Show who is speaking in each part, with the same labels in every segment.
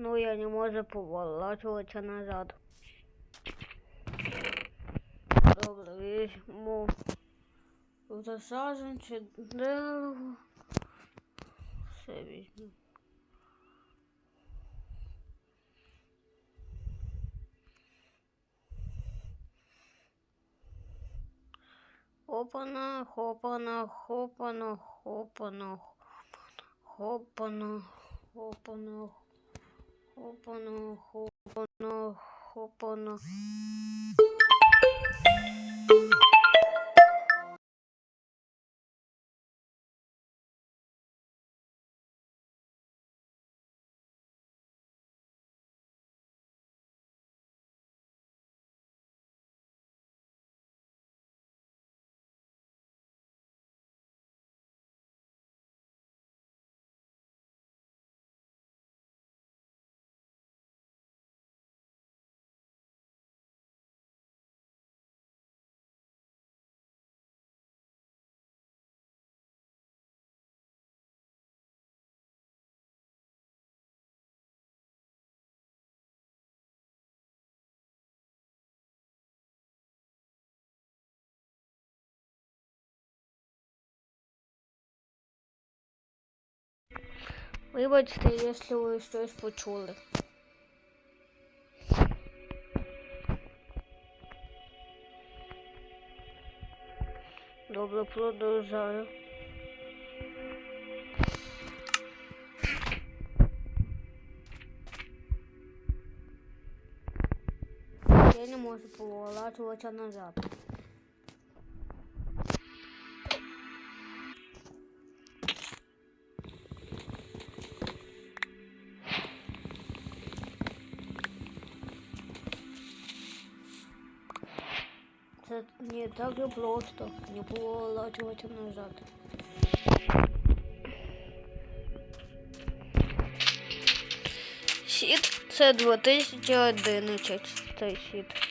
Speaker 1: Ну, я не можу поворачуватися назад. Добре, візьму засадженче дерево. Все візьму. Хопана, хопана, хопана, хопана, хопана, хопана, хопана, Хопано, хопано, хопано. Вибачте, якщо ви щось почули. Добре, продовжаю. Я не можу поворачуватися назад. не так же просто. Не было чего там назад. Сіт це 2011 цей сіт.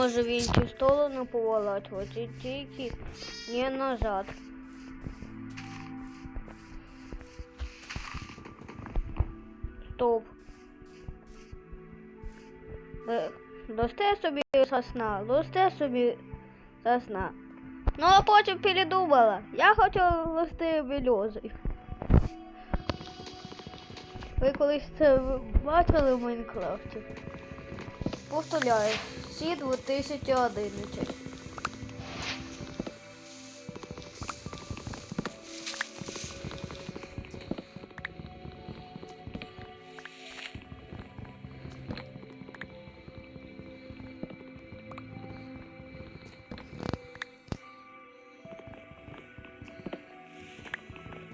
Speaker 1: Може в іншу сторону поворачувати, тільки не назад. Стоп. Ви Дасте собі сосна, дасте собі сосна. Ну а потім передумала. Я хочу рости берези. Ви колись це бачили в Майнкрафті? Повторяю, всі 2011.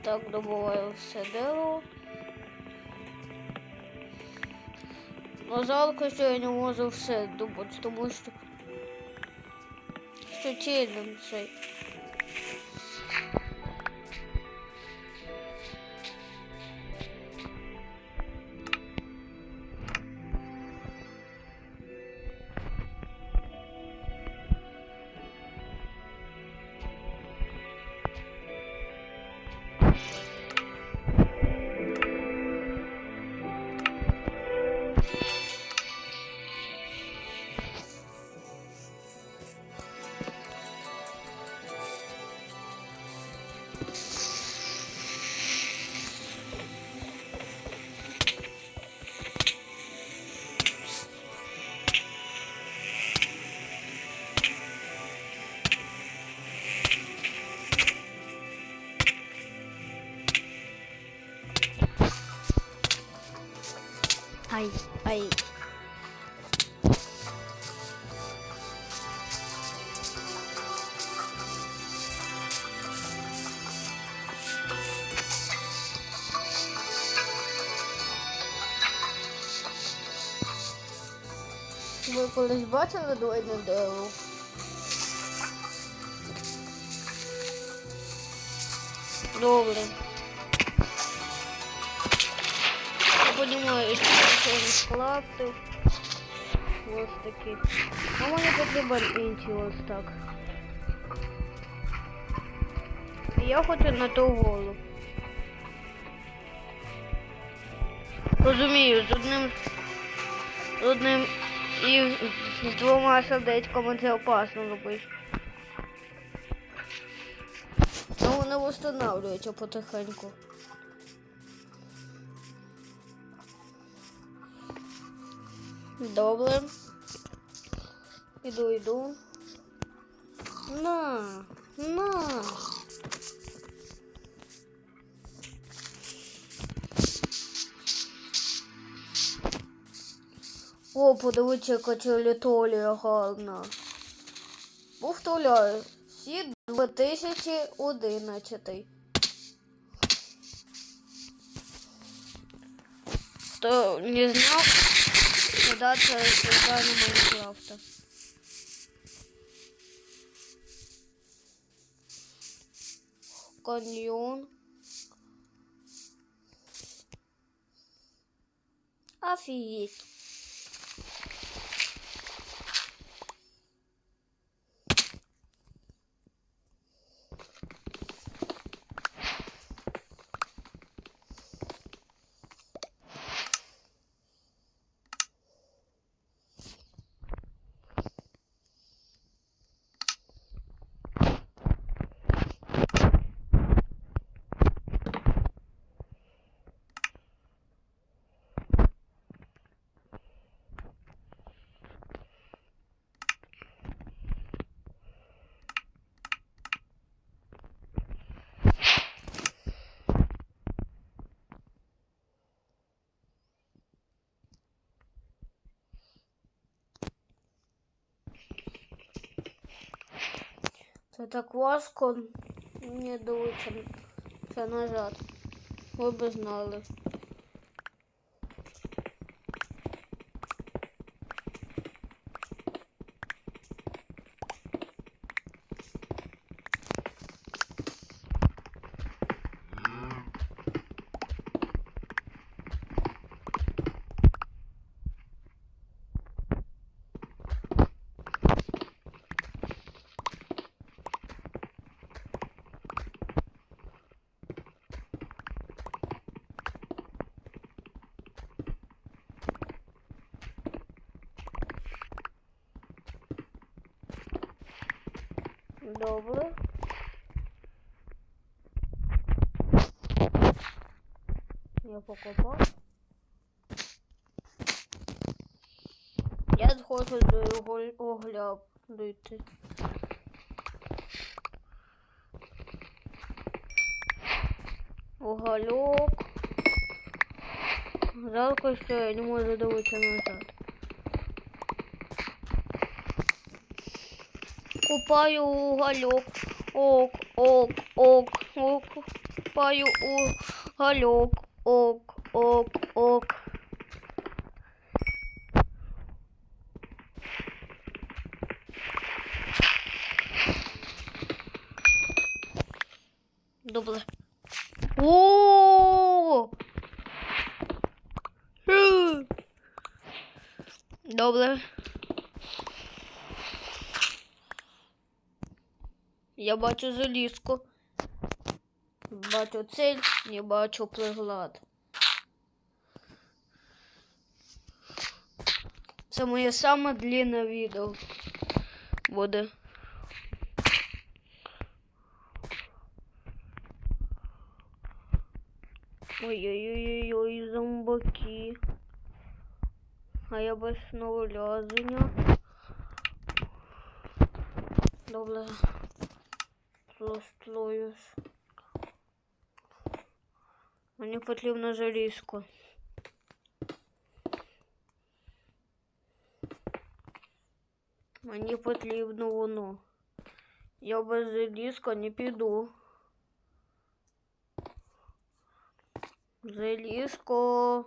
Speaker 1: Так, добуваю все дерево. Ну, жалко, що я не можу все думати, тому що що цей. Ай, ай. Ви колись бачили двойне дерево? Добре. Він склався. Ось такі. А мені потрібен інший ось так. Я хочу на ту голову. Розумію, з одним з одним і з двома сердечками це опасно робити. Ну вони встановлюються потихеньку. Добре. Іду, іду. На, на. О, подивіться, яка територія гарна. Повторяю, всі 2011. Хто не знав, тоді це создання Майнкрафта. Каньйон. Офигеть. Це так важко не дивитися це назад. Ви б знали. Добре. Я покопав. Я хочу до його оглядати. Уголок. Жалко, що я не можу дивитися назад. Купаю уголек. Ок, ок, ок, ок. Купаю уголек. Ок, ок, ок. Добре. О! Добре. Я бачу залізку. Бачу цель, не бачу приглад. Це моє саме длинне відео буде. Ой-ой-ой-ой, зомбаки. А я без навлязання. Добре. Розстроюсь. Мені потрібно залізко. Мені потрібно воно. Я без залізка не піду. Залізко.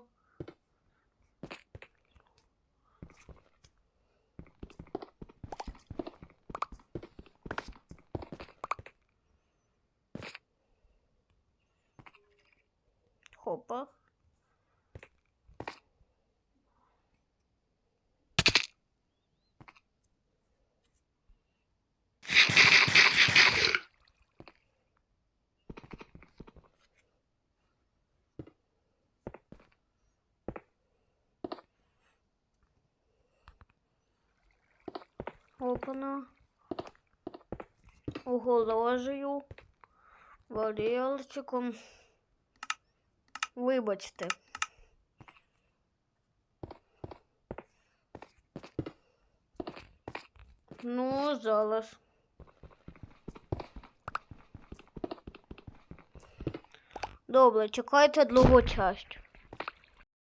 Speaker 1: Опана. Оголожую. Варіалчиком. Вибачте. Ну, зараз. Добре, чекайте другу часть.